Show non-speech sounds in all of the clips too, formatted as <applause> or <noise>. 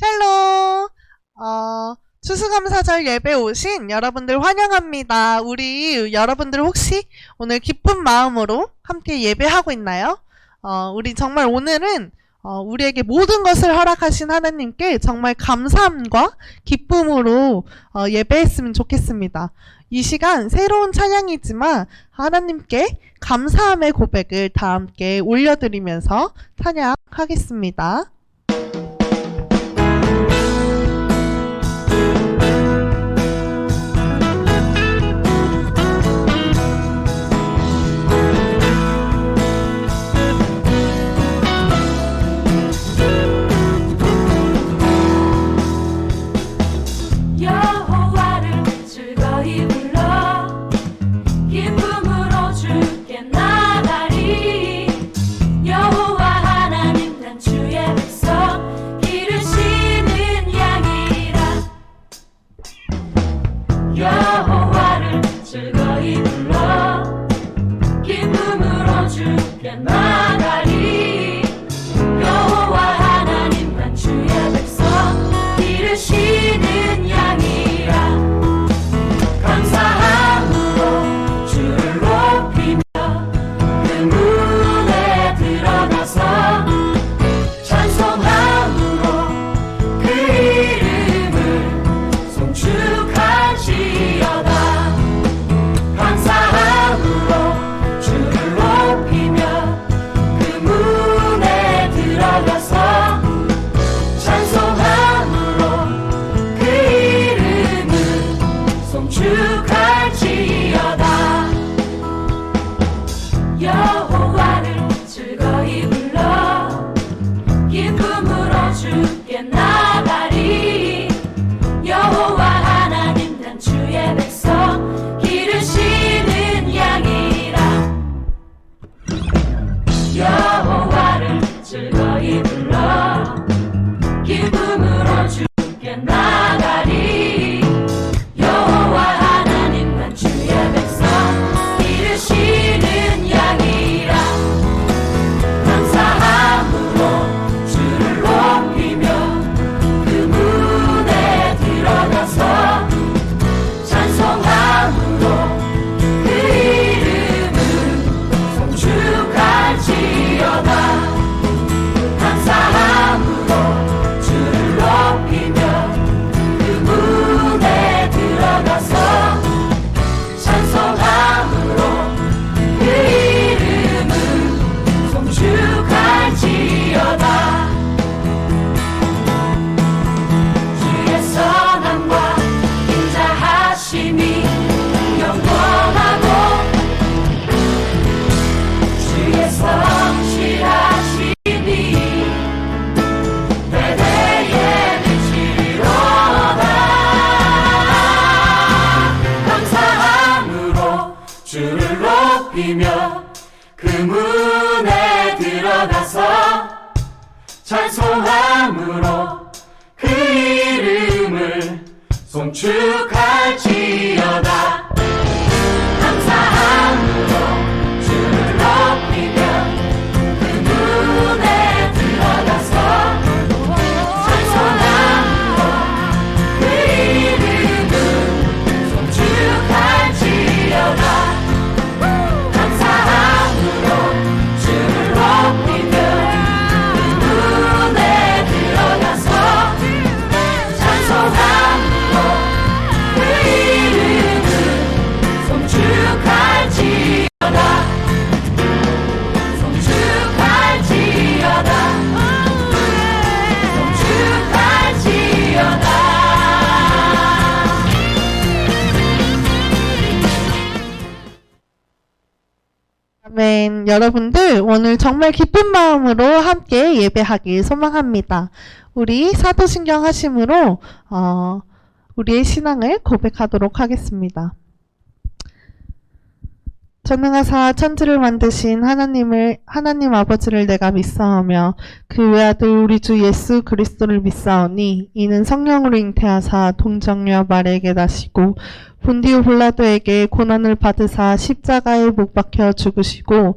샬롬. 어, 추수감사절 예배 오신 여러분들 환영합니다. 우리 여러분들 혹시 오늘 기쁜 마음으로 함께 예배하고 있나요? 어, 우리 정말 오늘은 어, 우리에게 모든 것을 허락하신 하나님께 정말 감사함과 기쁨으로 어, 예배했으면 좋겠습니다. 이 시간 새로운 찬양이지만 하나님께 감사함의 고백을 다 함께 올려드리면서 찬양하겠습니다. 송 아멘. 여러분들 오늘 정말 기쁜 마음으로 함께 예배하길 소망합니다. 우리 사도신경 하심으로 어, 우리의 신앙을 고백하도록 하겠습니다. 전능하사 천지를 만드신 하나님을 하나님 아버지를 내가 믿사오며 그 외아들 우리 주 예수 그리스도를 믿사오니 이는 성령으로 잉태하사 동정녀 마리에게 나시고 본디오 블라도에게 고난을 받으사 십자가에 못 박혀 죽으시고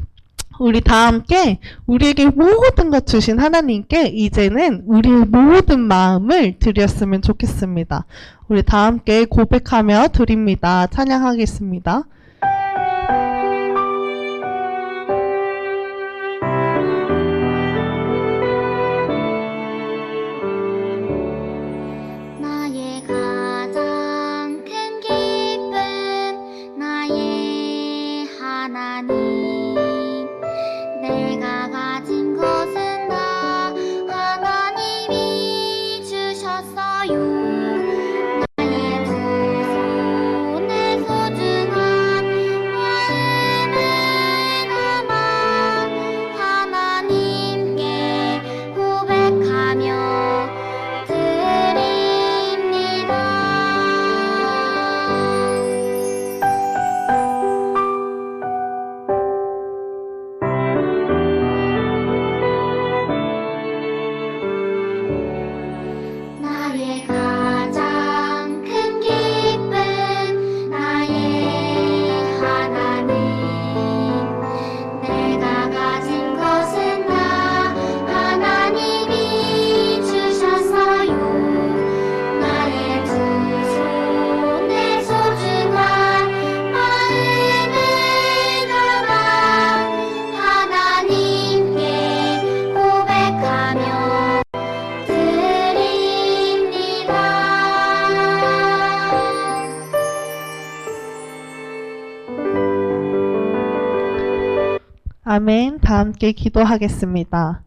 우리 다 함께 우리에게 모든 것 주신 하나님께 이제는 우리의 모든 마음을 드렸으면 좋겠습니다. 우리 다 함께 고백하며 드립니다. 찬양하겠습니다. 아멘. 다 함께 기도하겠습니다.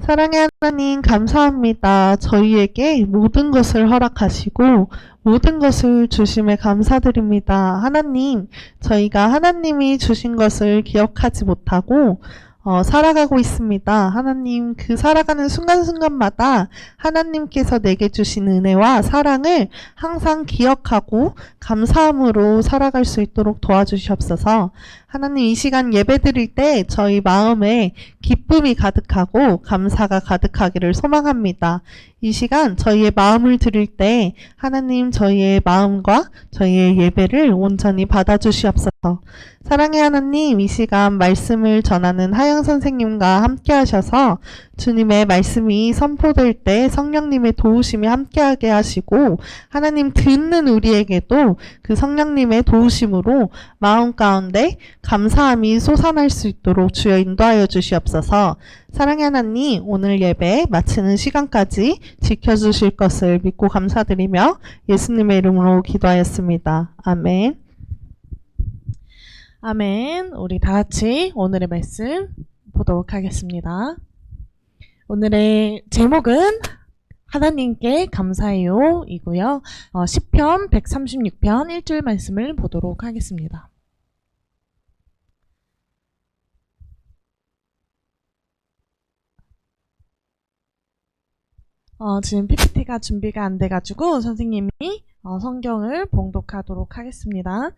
사랑의 하나님, 감사합니다. 저희에게 모든 것을 허락하시고, 모든 것을 주심에 감사드립니다. 하나님, 저희가 하나님이 주신 것을 기억하지 못하고, 어, 살아가고 있습니다. 하나님, 그 살아가는 순간순간마다 하나님께서 내게 주신 은혜와 사랑을 항상 기억하고 감사함으로 살아갈 수 있도록 도와주시옵소서. 하나님 이 시간 예배 드릴 때 저희 마음에 기쁨이 가득하고 감사가 가득하기를 소망합니다. 이 시간 저희의 마음을 드릴 때 하나님 저희의 마음과 저희의 예배를 온전히 받아주시옵소서. 사랑의 하나님 이 시간 말씀을 전하는 하영 선생님과 함께 하셔서 주님의 말씀이 선포될 때 성령님의 도우심이 함께하게 하시고 하나님 듣는 우리에게도 그 성령님의 도우심으로 마음 가운데 감사함이 솟아날 수 있도록 주여 인도하여 주시옵소서. 사랑의 하나님, 오늘 예배 마치는 시간까지 지켜주실 것을 믿고 감사드리며 예수님의 이름으로 기도하였습니다. 아멘. 아멘. 우리 다 같이 오늘의 말씀 보도록 하겠습니다. 오늘의 제목은 하나님께 감사해요 이고요. 어, 10편 136편 1절 말씀을 보도록 하겠습니다. 어, 지금 PPT가 준비가 안 돼가지고 선생님이 어, 성경을 봉독하도록 하겠습니다.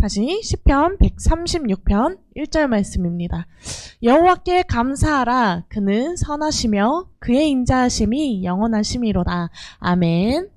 다시 10편 136편 1절 말씀입니다. 여호와께 감사하라 그는 선하시며 그의 인자하심이 영원하심이로다. 아멘.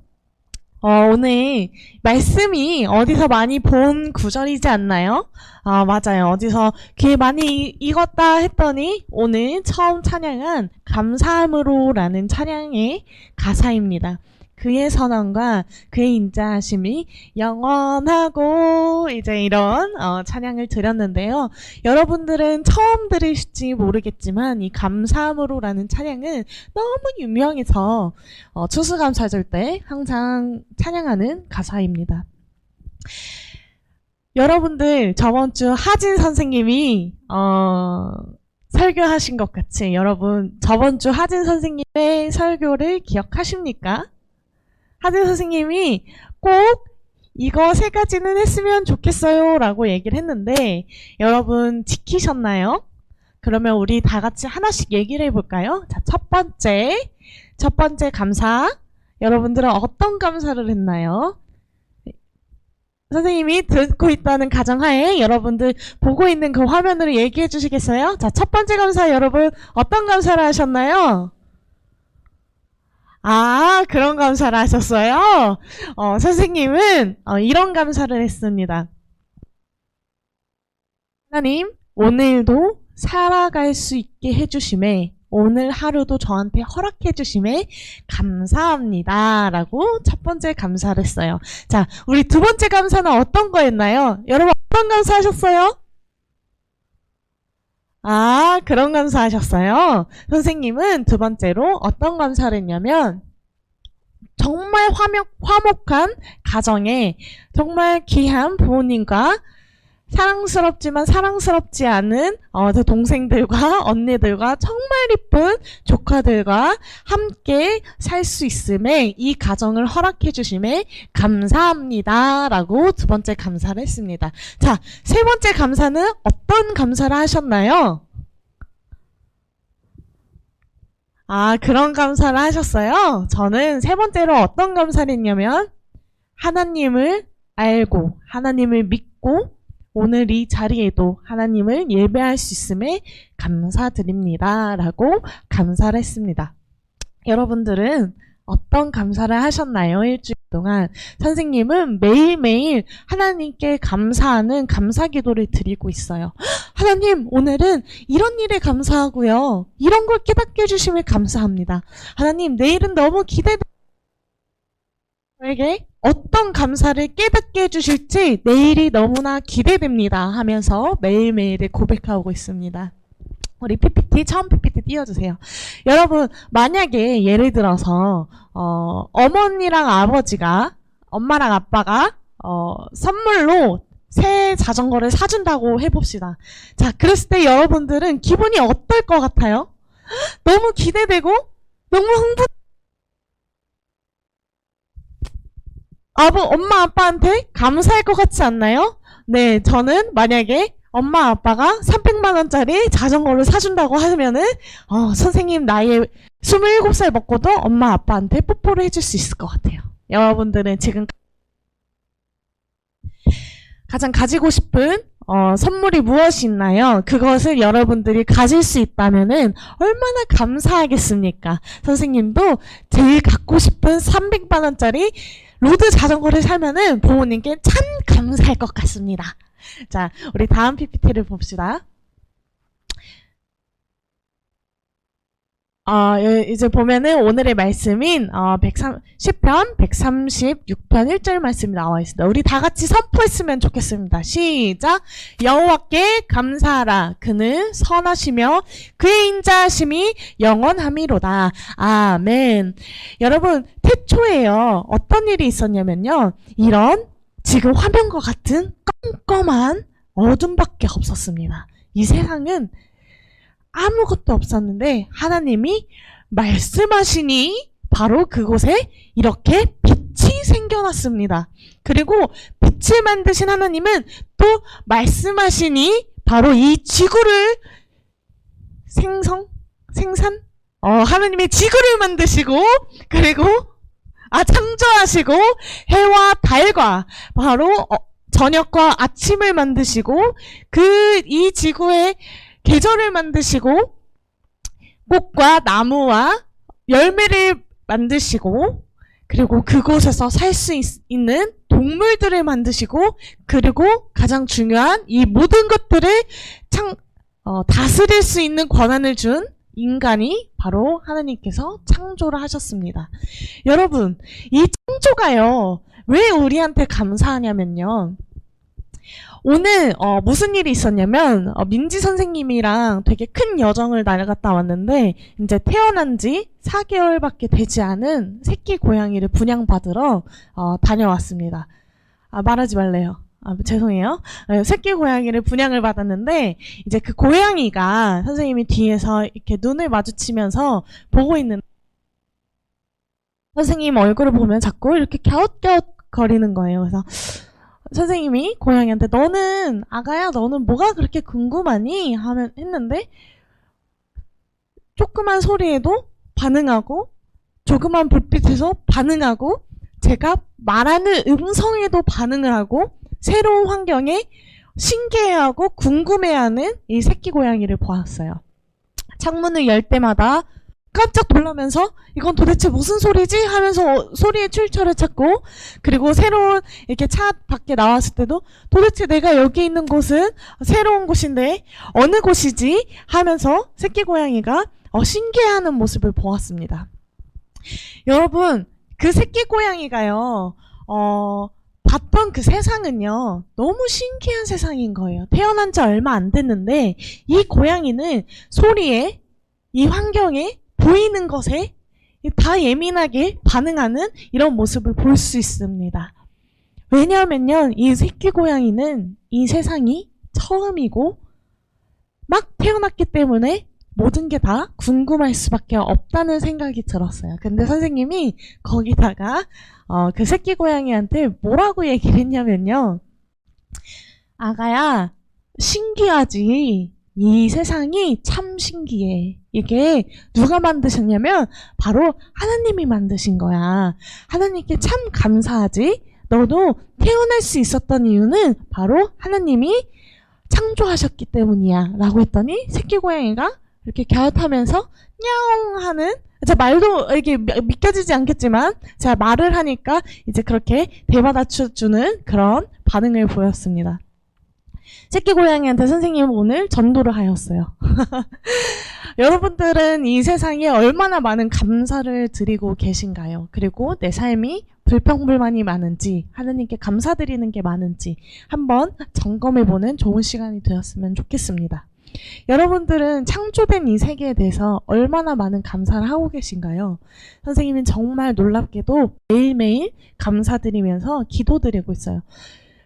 어, 오늘 말씀이 어디서 많이 본 구절이지 않나요? 아, 맞아요. 어디서 귀에 많이 익었다 했더니 오늘 처음 찬양한 감사함으로라는 찬양의 가사입니다. 그의 선언과 그의 인자하심이 영원하고 이제 이런 어, 찬양을 드렸는데요. 여러분들은 처음 들으실지 모르겠지만 이 감사함으로라는 찬양은 너무 유명해서 어, 추수감사절 때 항상 찬양하는 가사입니다. 여러분들 저번 주 하진 선생님이 어, 설교하신 것 같이 여러분 저번 주 하진 선생님의 설교를 기억하십니까? 하진 선생님이 꼭 이거 세 가지는 했으면 좋겠어요 라고 얘기를 했는데 여러분 지키셨나요? 그러면 우리 다 같이 하나씩 얘기를 해볼까요? 자, 첫 번째. 첫 번째 감사. 여러분들은 어떤 감사를 했나요? 네. 선생님이 듣고 있다는 가정하에 여러분들 보고 있는 그 화면으로 얘기해 주시겠어요? 자, 첫 번째 감사 여러분 어떤 감사를 하셨나요? 아, 그런 감사를 하셨어요? 어, 선생님은 어, 이런 감사를 했습니다. 하나님, 오늘도 살아갈 수 있게 해주심에, 오늘 하루도 저한테 허락해 주심에 감사합니다. 라고 첫 번째 감사를 했어요. 자, 우리 두 번째 감사는 어떤 거였나요? 여러분, 어떤 감사 하셨어요? 아, 그런 감사 하셨어요? 선생님은 두 번째로 어떤 감사를 했냐면, 정말 화목, 화목한 가정에 정말 귀한 부모님과 사랑스럽지만 사랑스럽지 않은 어, 제 동생들과 <laughs> 언니들과 정말 이쁜 조카들과 함께 살 수 있음에 이 가정을 허락해 주심에 감사합니다 라고 두 번째 감사를 했습니다. 자, 세 번째 감사는 어떤 감사를 하셨나요? 아, 그런 감사를 하셨어요? 저는 세 번째로 어떤 감사를 했냐면, 하나님을 알고, 하나님을 믿고, 오늘 이 자리에도 하나님을 예배할 수 있음에 감사드립니다. 라고 감사를 했습니다. 여러분들은 어떤 감사를 하셨나요? 일주일 동안. 선생님은 매일매일 하나님께 감사하는 감사 기도를 드리고 있어요. <gasps> 하나님, 오늘은 이런 일에 감사하고요. 이런 걸 깨닫게 해주심에 감사합니다. 하나님, 내일은 너무 기대돼. 저에게 어떤 감사를 깨닫게 해주실지 내일이 너무나 기대됩니다 하면서 매일매일을 고백하고 있습니다. 우리 PPT, 처음 PPT 띄워주세요. 여러분, 만약에 예를 들어서, 어, 어머니랑 아버지가, 엄마랑 아빠가, 어, 선물로 새 자전거를 사준다고 해봅시다. 자, 그랬을 때 여러분들은 기분이 어떨 것 같아요? <gasps> 너무 기대되고, 너무 흥분, 아버, 엄마, 아빠한테 감사할 것 같지 않나요? 네, 저는 만약에 엄마, 아빠가 300만원짜리 자전거를 사준다고 하면은, 어, 선생님 나이에 27살 먹고도 엄마, 아빠한테 뽀뽀를 해줄 수 있을 것 같아요. 여러분들은 지금 가장 가지고 싶은 어, 선물이 무엇이 있나요? 그것을 여러분들이 가질 수 있다면은 얼마나 감사하겠습니까? 선생님도 제일 갖고 싶은 300만 원짜리 로드 자전거를 사면은 부모님께 참 감사할 것 같습니다. 자, 우리 다음 PPT를 봅시다. 어, 여- 이제 보면은 오늘의 말씀인 어, 103, 10편 136편 1절 말씀이 나와 있습니다. 우리 다 같이 선포했으면 좋겠습니다. 시작. 여호와께 감사하라. 그는 선하시며 그의 인자하심이 영원함이로다. 아멘. 여러분, 태초에요. 어떤 일이 있었냐면요. 이런 지금 화면과 같은 껌껌한 어둠밖에 없었습니다. 이 세상은 아무것도 없었는데 하나님이 말씀하시니 바로 그곳에 이렇게 빛이 생겨났습니다. 그리고 빛을 만드신 하나님은 또 말씀하시니 바로 이 지구를 생성 생산 어 하나님의 지구를 만드시고 그리고 아 창조하시고 해와 달과 바로 어, 저녁과 아침을 만드시고 그 이 지구의 계절을 만드시고 꽃과 나무와 열매를 만드시고 그리고 그곳에서 살 수 있는 동물들을 만드시고 그리고 가장 중요한 이 모든 것들을 창 어, 다스릴 수 있는 권한을 준 인간이 바로 하나님께서 창조를 하셨습니다. 여러분, 이 창조가요, 왜 우리한테 감사하냐면요. 오늘 어, 무슨 일이 있었냐면 어, 민지 선생님이랑 되게 큰 여정을 나갔다 왔는데 이제 태어난 지 4개월밖에 되지 않은 새끼 고양이를 분양받으러 어, 다녀왔습니다. 아 말하지 말래요. 아, 죄송해요. 네, 새끼 고양이를 분양을 받았는데 이제 그 고양이가 선생님이 뒤에서 이렇게 눈을 마주치면서 보고 있는 선생님 얼굴을 보면 자꾸 이렇게 갸웃갸웃 거리는 거예요. 그래서 선생님이 고양이한테 너는 아가야 너는 뭐가 그렇게 궁금하니 하면 했는데 조그만 소리에도 반응하고 조그만 불빛에서 반응하고 제가 말하는 음성에도 반응을 하고 새로운 환경에 신기해하고 궁금해하는 이 새끼 고양이를 보았어요. 창문을 열 때마다 깜짝 놀라면서 이건 도대체 무슨 소리지 하면서 어, 소리의 출처를 찾고 그리고 새로운 이렇게 차 밖에 나왔을 때도 도대체 내가 여기 있는 곳은 새로운 곳인데 어느 곳이지 하면서 새끼 고양이가 어, 신기해하는 모습을 보았습니다. 여러분 그 새끼 고양이가요 어, 봤던 그 세상은요 너무 신기한 세상인 거예요. 태어난 지 얼마 안 됐는데 이 고양이는 소리에 이 환경에 보이는 것에 다 예민하게 반응하는 이런 모습을 볼 수 있습니다. 왜냐하면요, 이 새끼 고양이는 이 세상이 처음이고 막 태어났기 때문에 모든 게 다 궁금할 수밖에 없다는 생각이 들었어요. 근데 선생님이 거기다가 어, 그 새끼 고양이한테 뭐라고 얘기를 했냐면요. 아가야, 신기하지. 이 세상이 참 신기해. 이게 누가 만드셨냐면 바로 하나님이 만드신 거야. 하나님께 참 감사하지. 너도 태어날 수 있었던 이유는 바로 하나님이 창조하셨기 때문이야. 라고 했더니 새끼 고양이가 이렇게 갸웃하면서 냐옹 하는 제 말도 이게 미- 믿겨지지 않겠지만 제가 말을 하니까 이제 그렇게 대받아쳐주는 그런 반응을 보였습니다. 새끼 고양이한테 선생님은 오늘 전도를 하였어요. <laughs> 여러분들은 이 세상에 얼마나 많은 감사를 드리고 계신가요? 그리고 내 삶이 불평불만이 많은지, 하느님께 감사드리는 게 많은지 한번 점검해보는 좋은 시간이 되었으면 좋겠습니다. 여러분들은 창조된 이 세계에 대해서 얼마나 많은 감사를 하고 계신가요? 선생님은 정말 놀랍게도 매일매일 감사드리면서 기도드리고 있어요.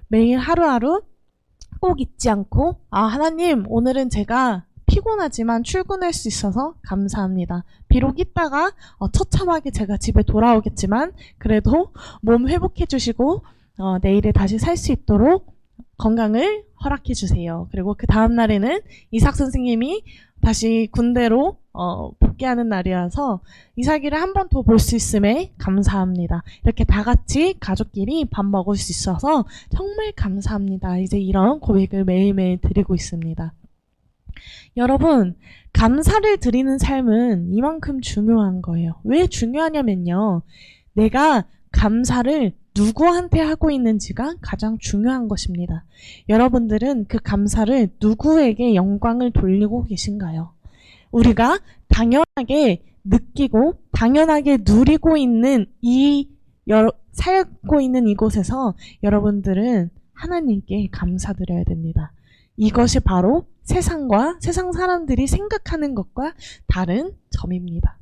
매일 하루하루 꼭 잊지 않고, 아, 하나님, 오늘은 제가 피곤하지만 출근할 수 있어서 감사합니다. 비록 이따가 어, 처참하게 제가 집에 돌아오겠지만, 그래도 몸 회복해 주시고, 어, 내일에 다시 살 수 있도록 건강을 허락해 주세요. 그리고 그 다음 날에는 이삭 선생님이 다시 군대로 어, 복귀하는 날이라서 이삭이를 한 번 더 볼 수 있음에 감사합니다. 이렇게 다 같이 가족끼리 밥 먹을 수 있어서 정말 감사합니다. 이제 이런 고백을 매일매일 드리고 있습니다. 여러분, 감사를 드리는 삶은 이만큼 중요한 거예요. 왜 중요하냐면요. 내가 감사를 누구한테 하고 있는지가 가장 중요한 것입니다. 여러분들은 그 감사를 누구에게 영광을 돌리고 계신가요? 우리가 당연하게 느끼고 당연하게 누리고 있는 이 여러- 살고 있는 이곳에서 여러분들은 하나님께 감사드려야 됩니다. 이것이 바로 세상과 세상 사람들이 생각하는 것과 다른 점입니다.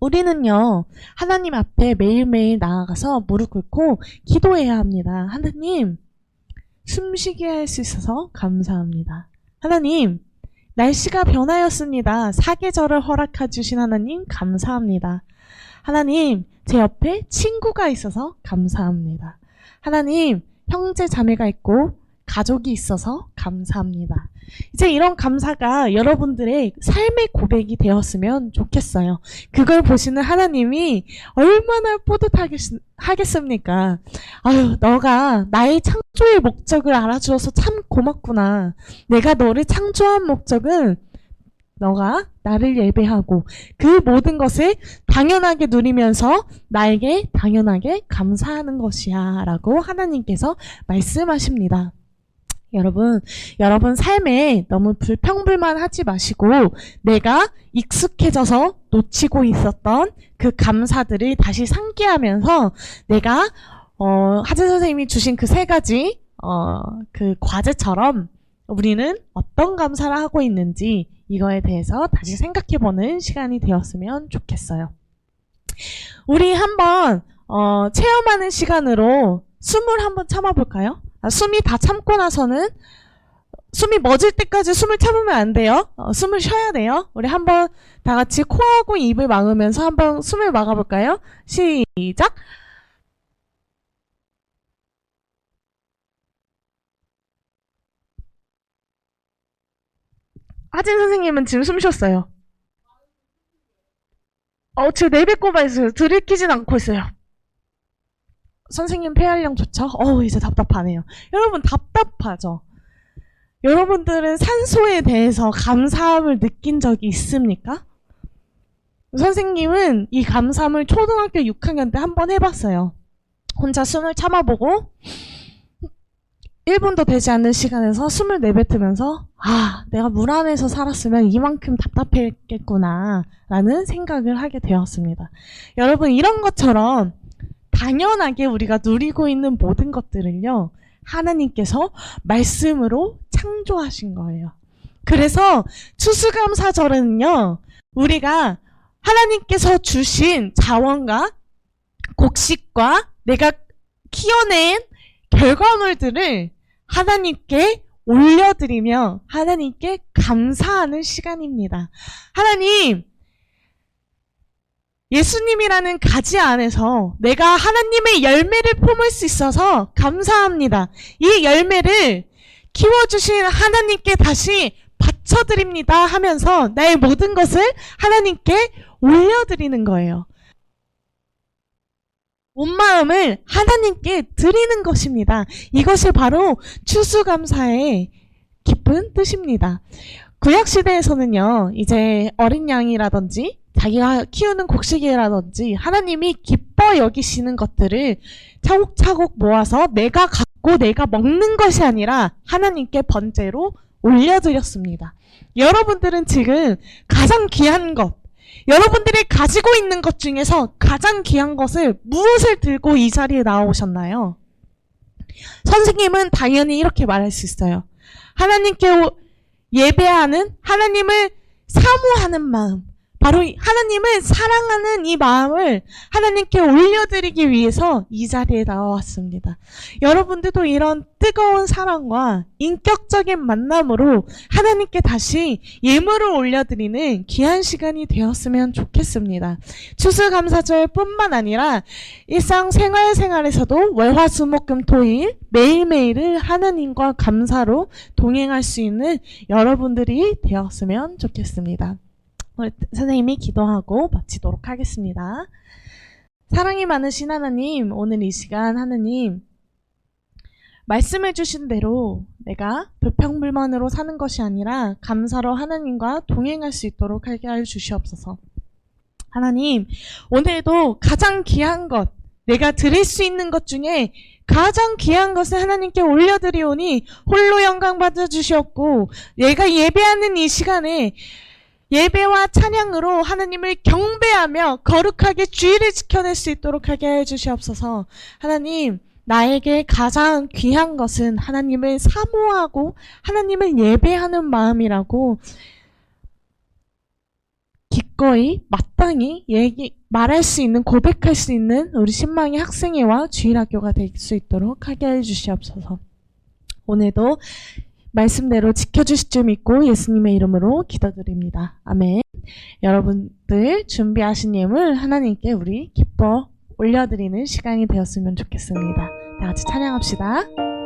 우리는요, 하나님 앞에 매일매일 나아가서 무릎 꿇고 기도해야 합니다. 하나님, 숨쉬게 할 수 있어서 감사합니다. 하나님, 날씨가 변하였습니다. 사계절을 허락해 주신 하나님, 감사합니다. 하나님, 제 옆에 친구가 있어서 감사합니다. 하나님, 형제 자매가 있고 가족이 있어서 감사합니다. 이제 이런 감사가 여러분들의 삶의 고백이 되었으면 좋겠어요. 그걸 보시는 하나님이 얼마나 뿌듯하겠습니까? 아유, 너가 나의 창조의 목적을 알아주어서 참 고맙구나. 내가 너를 창조한 목적은 너가 나를 예배하고 그 모든 것을 당연하게 누리면서 나에게 당연하게 감사하는 것이야. 라고 하나님께서 말씀하십니다. 여러분, 여러분 삶에 너무 불평불만 하지 마시고 내가 익숙해져서 놓치고 있었던 그 감사들을 다시 상기하면서 내가 어, 하재 선생님이 주신 그 세 가지 어, 그 과제처럼 우리는 어떤 감사를 하고 있는지 이거에 대해서 다시 생각해보는 시간이 되었으면 좋겠어요. 우리 한번 어, 체험하는 시간으로 숨을 한번 참아볼까요? 아, 숨이 다 참고 나서는 숨이 멎을 때까지 숨을 참으면 안 돼요. 어, 숨을 쉬어야 돼요. 우리 한번 다 같이 코하고 입을 막으면서 한번 숨을 막아볼까요? 시작. 하진 선생님은 지금 숨 쉬었어요. 어, 지금 내뱉고만 있어요. 들이키진 않고 있어요. 선생님 폐활량 좋죠? 어우, 이제 답답하네요. 여러분, 답답하죠? 여러분들은 산소에 대해서 감사함을 느낀 적이 있습니까? 선생님은 이 감사함을 초등학교 6학년 때 한 번 해봤어요. 혼자 숨을 참아보고 1분도 되지 않는 시간에서 숨을 내뱉으면서 아, 내가 물 안에서 살았으면 이만큼 답답했겠구나 라는 생각을 하게 되었습니다. 여러분 이런 것처럼 당연하게 우리가 누리고 있는 모든 것들을요. 하나님께서 말씀으로 창조하신 거예요. 그래서 추수감사절은요. 우리가 하나님께서 주신 자원과 곡식과 내가 키워낸 결과물들을 하나님께 올려드리며 하나님께 감사하는 시간입니다. 하나님, 예수님이라는 가지 안에서 내가 하나님의 열매를 품을 수 있어서 감사합니다. 이 열매를 키워주신 하나님께 다시 바쳐드립니다 하면서 나의 모든 것을 하나님께 올려드리는 거예요. 온 마음을 하나님께 드리는 것입니다. 이것이 바로 추수감사의 깊은 뜻입니다. 구약시대에서는요, 이제 어린 양이라든지 자기가 키우는 곡식이라든지 하나님이 기뻐 여기시는 것들을 차곡차곡 모아서 내가 갖고 내가 먹는 것이 아니라 하나님께 번제로 올려드렸습니다. 여러분들은 지금 가장 귀한 것, 여러분들이 가지고 있는 것 중에서 가장 귀한 것을 무엇을 들고 이 자리에 나오셨나요? 선생님은 당연히 이렇게 말할 수 있어요. 하나님께 오- 예배하는 하나님을 사모하는 마음, 바로 이 하나님을 사랑하는 이 마음을 하나님께 올려드리기 위해서 이 자리에 나왔습니다. 여러분들도 이런 뜨거운 사랑과 인격적인 만남으로 하나님께 다시 예물을 올려드리는 귀한 시간이 되었으면 좋겠습니다. 추수감사절 뿐만 아니라 일상 생활 생활에서도 월화수목금토일 매일매일을 하나님과 감사로 동행할 수 있는 여러분들이 되었으면 좋겠습니다. 우리 선생님이 기도하고 마치도록 하겠습니다. 사랑이 많으신 하나님, 오늘 이 시간 하나님, 말씀해 주신 대로 내가 불평불만으로 사는 것이 아니라 감사로 하나님과 동행할 수 있도록 하게 해 주시옵소서. 하나님, 오늘도 가장 귀한 것, 내가 드릴 수 있는 것 중에 가장 귀한 것을 하나님께 올려드리오니 홀로 영광 받아 주시옵고, 내가 예배하는 이 시간에 예배와 찬양으로 하나님을 경배하며 거룩하게 주의를 지켜낼 수 있도록 하게 해 주시옵소서. 하나님, 나에게 가장 귀한 것은 하나님을 사모하고 하나님을 예배하는 마음이라고 기꺼이 마땅히 얘기 말할 수 있는 고백할 수 있는 우리 신망의 학생회와 주일학교가 될 수 있도록 하게 해 주시옵소서. 오늘도 말씀대로 지켜주실 줄 믿고 예수님의 이름으로 기도드립니다. 아멘. 여러분들 준비하신 예물 하나님께 우리 기뻐 올려드리는 시간이 되었으면 좋겠습니다. 다 같이 찬양합시다.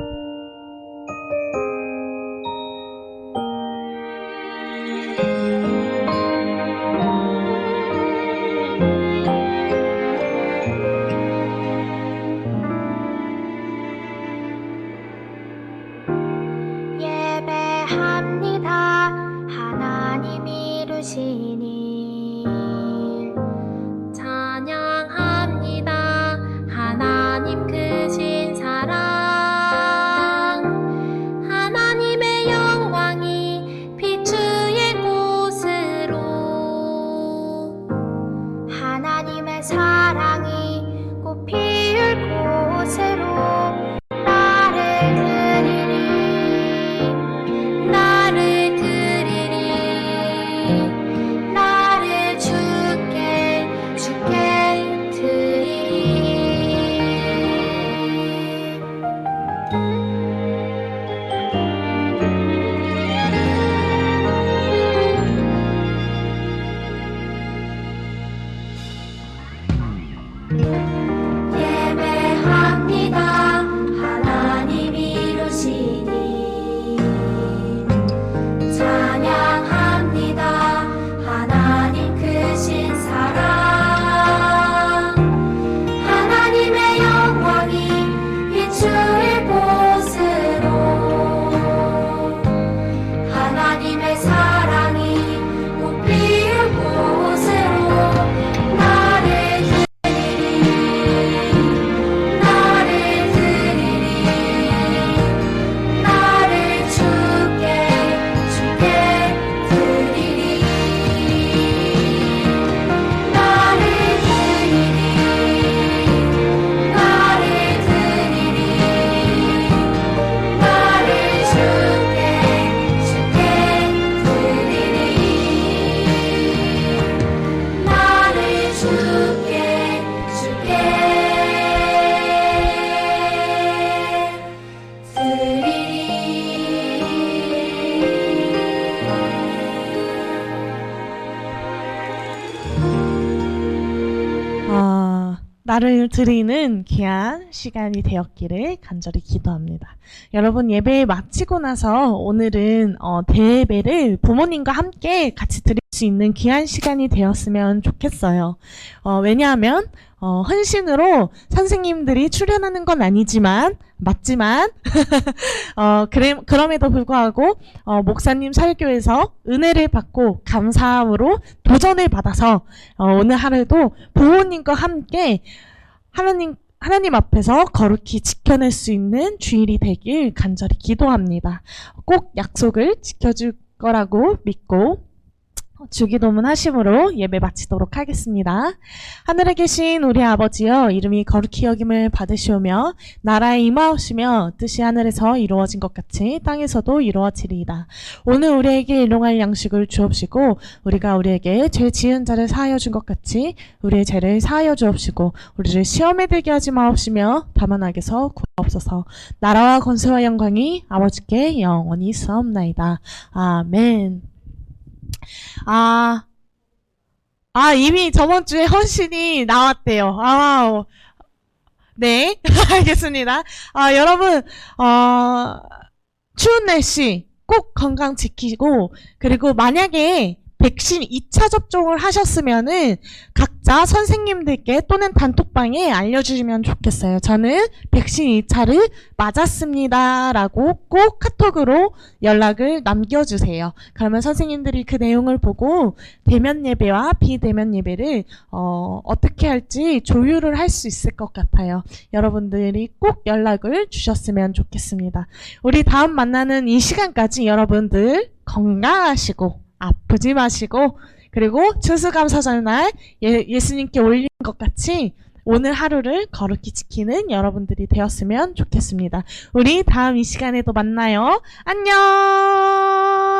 드리는 귀한 시간이 되었기를 간절히 기도합니다. 여러분 예배 마치고 나서 오늘은 어, 대예배를 부모님과 함께 같이 드릴 수 있는 귀한 시간이 되었으면 좋겠어요. 어, 왜냐하면 어, 헌신으로 선생님들이 출연하는 건 아니지만 맞지만 <laughs> 어, 그래, 그럼에도 불구하고 어, 목사님 설교에서 은혜를 받고 감사함으로 도전을 받아서 어, 오늘 하루도 부모님과 함께 하나님 하나님 앞에서 거룩히 지켜낼 수 있는 주일이 되길 간절히 기도합니다. 꼭 약속을 지켜줄 거라고 믿고 주기도문 하심으로 예배 마치도록 하겠습니다. 하늘에 계신 우리 아버지여 이름이 거룩히 여김을 받으시오며 나라에 임하옵시며 뜻이 하늘에서 이루어진 것 같이 땅에서도 이루어지리이다. 오늘 우리에게 일용할 양식을 주옵시고 우리가 우리에게 죄 지은 자를 사하여 준 것 같이 우리의 죄를 사하여 주옵시고 우리를 시험에 들게 하지 마옵시며 다만 악에서 구하옵소서 나라와 권세와 영광이 아버지께 영원히 있사옵나이다. 아멘 아, 아, 이미 저번 주에 헌신이 나왔대요. 아, 네, <laughs> 알겠습니다. 아, 여러분, 어, 추운 날씨 꼭 건강 지키고, 그리고 만약에 백신 2차 접종을 하셨으면은 각자 선생님들께 또는 단톡방에 알려주시면 좋겠어요. 저는 백신 2차를 맞았습니다라고 꼭 카톡으로 연락을 남겨주세요. 그러면 선생님들이 그 내용을 보고 대면 예배와 비대면 예배를 어, 어떻게 할지 조율을 할 수 있을 것 같아요. 여러분들이 꼭 연락을 주셨으면 좋겠습니다. 우리 다음 만나는 이 시간까지 여러분들 건강하시고 아프지 마시고 그리고 추수감사절 날 예, 예수님께 올리는 것 같이 오늘 하루를 거룩히 지키는 여러분들이 되었으면 좋겠습니다. 우리 다음 이 시간에도 만나요. 안녕!